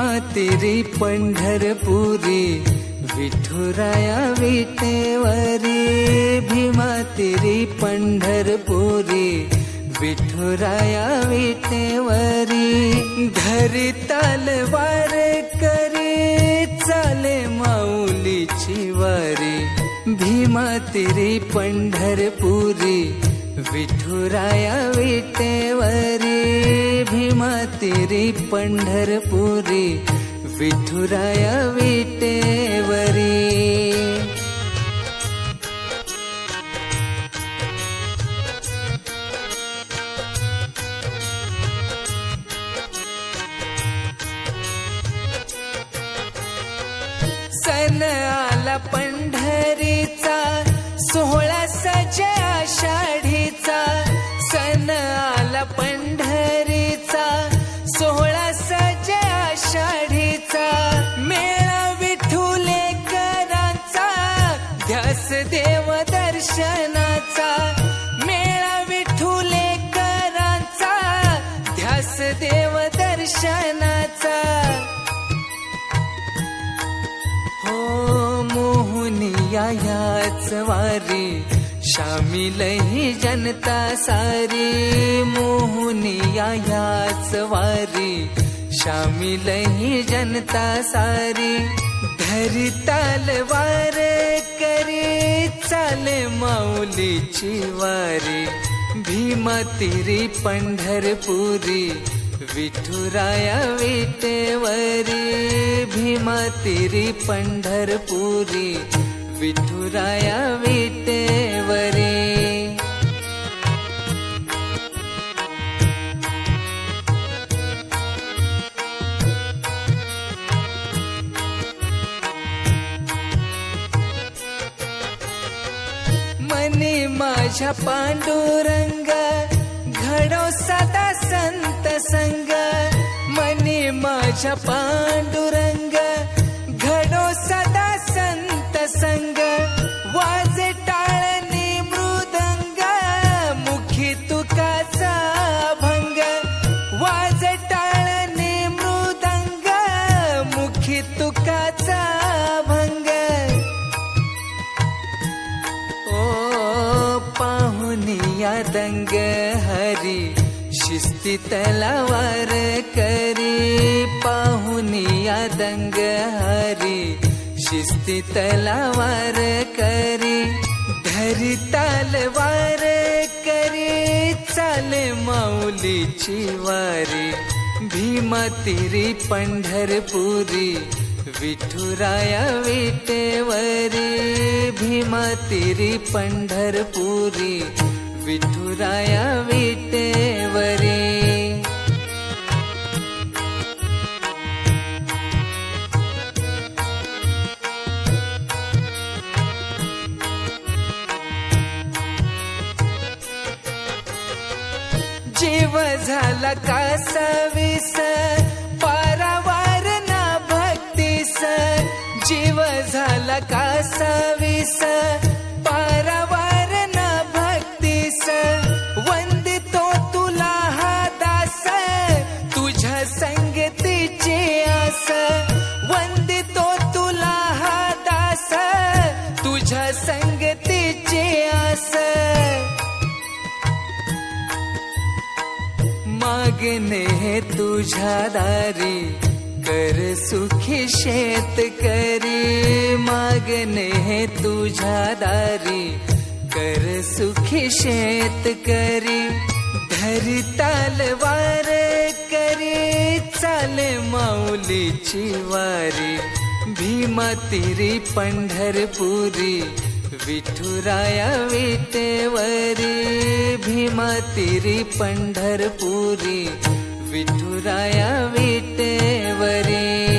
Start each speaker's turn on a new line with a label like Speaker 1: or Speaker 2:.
Speaker 1: भीमा तेरी पंढरपुरी विठुराया विटेवरी. भीमा तेरी पंढरपुरी विठुराया विटेवरी. धरी तलवार करी चाले माऊलीची वारी. भीमा तेरी पंढरपुरी विठुराया विटेवरी. भीमा तेरी पंढरपुरी विठुराय विटेवरी. सन आला पंढरीचा सोहळा सजय आषाढीचा सन आला पंढ देव दर्शनाचा. हो मोहनिया ह्याच वारी शामिल ही जनता सारी. मोहनिया ह्याच वारी शामिल ही जनता सारी. धरी तालवार करी चाले माऊलीची वारी. भीमा तिरी पंढरपुरी विठुराया विटेवरी भीमा तिरी पंढरपुरी विठुराया विटेवरी. मनी माझ्या पांडुरंगा घडो सदा संत संग मनी माझ्या पांडुरंग. रंग दंग हरी शिस्ती तलावार करी पाहुनिया दंग हरी शिस्ती तलावार करी धरी तलवार करी चाले माऊलीची वारी भीमतिरी पंढरपुरी विठुराया विटेवरी भीमतिरी पंढरपुरी विठुराया विटेवरी. जीव झाला कासावीस सवी मागणे तुझ्या दारी कर सुखी शेतकरी मागणे तुझ्या दारी कर सुखी शेतकरी धरी तालवार करी चाले माऊलीची वारी. भीमा तिरी पंढरपुरी विठुराया विटेवरी. भीमा पंढरपुरी विठुराया विटेवरी.